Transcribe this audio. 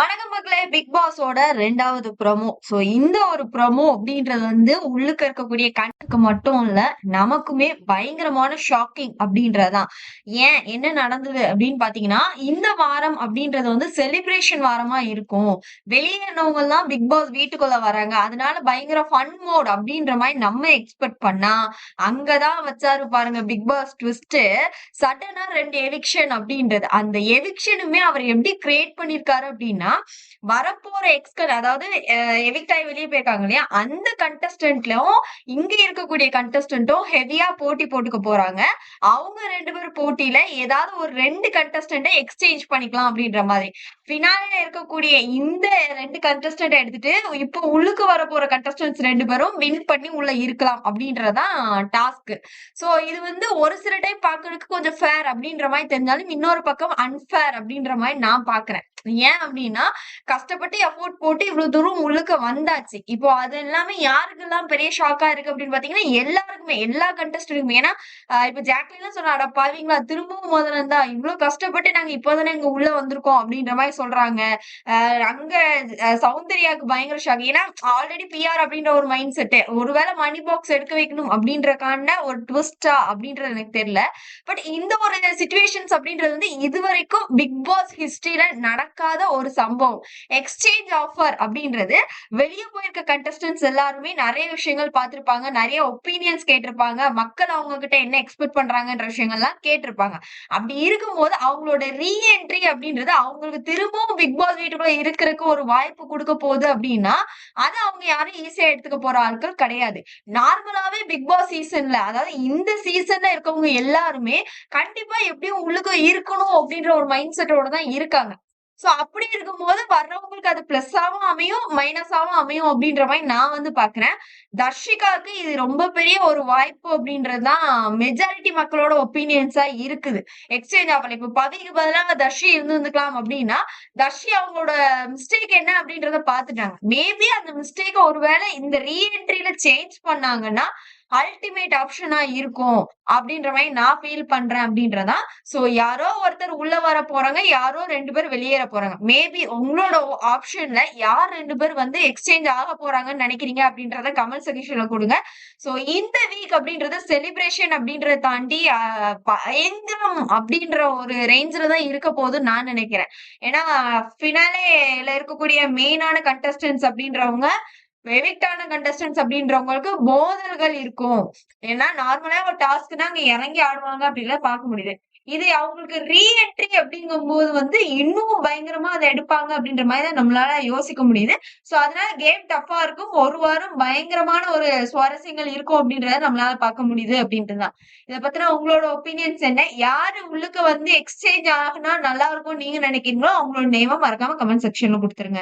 வணக்கம் மக்களே பிக் பாஸோட ரெண்டாவது ப்ரமோ சோ இந்த ஒரு ப்ரமோ அப்படின்றது வந்து உள்ளுக்கு இருக்கக்கூடிய கண்ணுக்கு மட்டும் இல்ல நமக்குமே பயங்கரமான ஷாக்கிங் அப்படின்றதுதான். ஏன்? என்ன நடந்தது அப்படின்னு பாத்தீங்கன்னா இந்த வாரம் அப்படின்றது வந்து செலிப்ரேஷன் வாரமா இருக்கும். வெளியேறினவங்க எல்லாம் பிக் பாஸ் வீட்டுக்குள்ள வராங்க. அதனால பயங்கர ஃபன் மோட் அப்படின்ற மாதிரி நம்ம எக்ஸ்பெக்ட் பண்ணா அங்கதான் வச்சாரு பாருங்க பிக் பாஸ் ட்விஸ்ட் சடனா ரெண்டு எவிக்ஷன் அப்படின்றது. அந்த எவிக்ஷனுமே அவர் எப்படி கிரியேட் பண்ணிருக்காரு அப்படின்னா வரப்போற எக்ஸ்கன் அதாவது எவிக்ட் ஆகி வெளியே போயிருக்காங்க இல்லையா? அந்த கண்டஸ்டன்ட்லயும் இங்க இருக்கக்கூடிய கண்டஸ்டன்ட்டும் ஹெவியா போட்டி போட்டுக்க போறாங்க. அவங்க ரெண்டு பேரும் போட்டியில ஏதாவது ஒரு ரெண்டு கண்டஸ்டன்ட எக்ஸ்சேஞ்ச் பண்ணிக்கலாம் அப்படின்ற மாதிரி. பினாலில இருக்கக்கூடிய இந்த ரெண்டு கண்டஸ்டன்ட் எடுத்துட்டு இப்போ உள்ளுக்கு வர போற கண்டஸ்டன்ட்ஸ் ரெண்டு பேரும் வின் பண்ணி உள்ள இருக்கலாம் அப்படின்றதான் டாஸ்க் சோ இது வந்து ஒரு சில டைம் பாக்குறதுக்கு கொஞ்சம் ஃபேர் அப்படின்ற மாதிரி தெரிஞ்சாலும் இன்னொரு பக்கம் அன்ஃபேர் அப்படின்ற மாதிரி நான் பாக்குறேன் ஏன் அப்படின்னா கஷ்டப்பட்டு எஃபோர்ட் போட்டு இவ்வளவு தூரம் உள்ளுக்கு வந்தாச்சு. இப்போ அது எல்லாமே யாருக்கெல்லாம் பெரிய ஷாக்கா இருக்கு அப்படின்னு பாத்தீங்கன்னா எல்லாருக்குமே எல்லா கண்டஸ்டன்ட்டுக்குமே ஏன்னா இப்ப ஜாக்லின்லாம் சொன்னா அட பாவீங்களா திரும்பவும் முதல்ல இருந்தா இவ்வளவு கஷ்டப்பட்டு நாங்க இப்பதானே இங்க உள்ள வந்திருக்கோம் அப்படின்ற மாதிரி சொல்றாங்க. அங்க சௌந்தர்யாவுக்கு பயங்கர ஷாக் ஏன்னா ஆல்ரெடி பிஆர் அப்படின்ற ஒரு மைண்ட் செட் ஒருவேளை மணி பாக்ஸ் எடுக்க வைக்கணும் அப்படின்றக்கான ஒரு ட்விஸ்டா அப்படின்றது எனக்கு தெரியல. பட் இந்த ஒரு சுச்சுவேஷன்ஸ் அப்படின்றது வந்து இதுவரைக்கும் பிக் பாஸ் ஹிஸ்டரியில நடக்காத ஒரு சம்பவம். எக்ஸ்சேஞ்ச் ஆஃபர் அப்படின்றது வெளியே போயிருக்க கண்டஸ்டன்ஸ் எல்லாருமே நிறைய விஷயங்கள் பார்த்திருப்பாங்க. நிறைய ஒப்பீனியன்ஸ் கேட்டிருப்பாங்க. மக்கள் அவங்க கிட்ட என்ன எக்ஸ்பெக்ட் பண்றாங்கன்ற விஷயங்கள்லாம் கேட்டிருப்பாங்க. அப்படி இருக்கும்போது அவங்களோட ரீஎன்ட்ரி அப்படின்றது அவங்களுக்கு திரும்பவும் பிக் பாஸ் வீட்டுக்குள்ள இருக்கிறதுக்கு ஒரு வாய்ப்பு கொடுக்க போகுது அப்படின்னா அதை அவங்க யாரும் ஈஸியா எடுத்துக்க போற ஆட்கள் கிடையாது. நார்மலாவே பிக் பாஸ் சீசன்ல அதாவது இந்த சீசன்ல இருக்கவங்க எல்லாருமே கண்டிப்பா எப்படியும் உள்ளுக்கு இருக்கணும் அப்படின்ற ஒரு மைண்ட் செட்டோட தான் இருக்காங்க. சோ அப்படி இருக்கும்போது வர்றவங்களுக்கு அது பிளஸ்ஸாவும் அமையும் மைனஸாவும் அமையும் அப்படின்ற மாதிரி நான் வந்து பாக்குறேன் தர்ஷிகாவுக்கு இது ரொம்ப பெரிய ஒரு வாய்ப்பு அப்படின்றதுதான் மெஜாரிட்டி மக்களோட ஒப்பீனியன்ஸா இருக்குது. எக்ஸ்சேஞ்ச் ஆகல. இப்ப பவிக்கு பதிலாக தர்ஷி இருந்திருந்துக்கலாம் அப்படின்னா தர்ஷி அவங்களோட மிஸ்டேக் என்ன அப்படின்றத பாத்துட்டாங்க மேபி அந்த மிஸ்டேக்கை ஒருவேளை இந்த ரீஎன்ட்ரியில சேஞ்ச் பண்ணாங்கன்னா அல்டிமேட் ஆப்ஷனா இருக்கும் அப்படின்ற மாதிரி நான் ஃபீல் பண்றேன் அப்படின்றதா? சோ யாரோ ஒருத்தர் உள்ள வர போறாங்க யாரோ ரெண்டு பேர் வெளியேற போறாங்க. மேபி உங்களோட ஆப்ஷன்ல யார் ரெண்டு பேர் வந்து எக்ஸ்சேஞ்ச் ஆக போறாங்கன்னு நினைக்கிறீங்க அப்படின்றத கமெண்ட் செக்ஷன்ல கொடுங்க. சோ இந்த வீக் அப்படின்றது செலிப்ரேஷன் அப்படின்றத தாண்டி பயங்கரம் அப்படின்ற ஒரு ரேஞ்சில தான் இருக்க போகுதுன்னு நான் நினைக்கிறேன். ஏன்னா ஃபினாலேல இருக்கக்கூடிய மெயினான கண்டஸ்டன்ஸ் அப்படின்றவங்க எவிக்டான கண்டஸ்டன்ஸ் அப்படின்றவங்களுக்கு மோதல்கள் இருக்கும். ஏன்னா நார்மலா ஒரு டாஸ்க்னா அங்க இறங்கி ஆடுவாங்க அப்படிலாம் பார்க்க முடியுது. இது அவங்களுக்கு ரீஎன்ட்ரி அப்படிங்கும்போது வந்து இன்னும் பயங்கரமா அதை எடுப்பாங்க அப்படின்ற மாதிரி தான் நம்மளால யோசிக்க முடியுது. சோ அதனால கேம் டஃபா இருக்கும். ஒரு வாரம் பயங்கரமான ஒரு சுவாரஸ்யங்கள் இருக்கும் அப்படின்றத நம்மளால பார்க்க முடியுது அப்படின்ட்டு தான். இதை பத்தின உங்களோட ஒப்பீனியன்ஸ் என்ன? யாரு உள்ளுக்கு வந்து எக்ஸ்சேஞ்ச் ஆகுனா நல்லா இருக்கும் நீங்க நினைக்கிறீங்களோ அவங்களோட நேம மறக்காம கமெண்ட் செக்ஷன்ல கொடுத்துருங்க.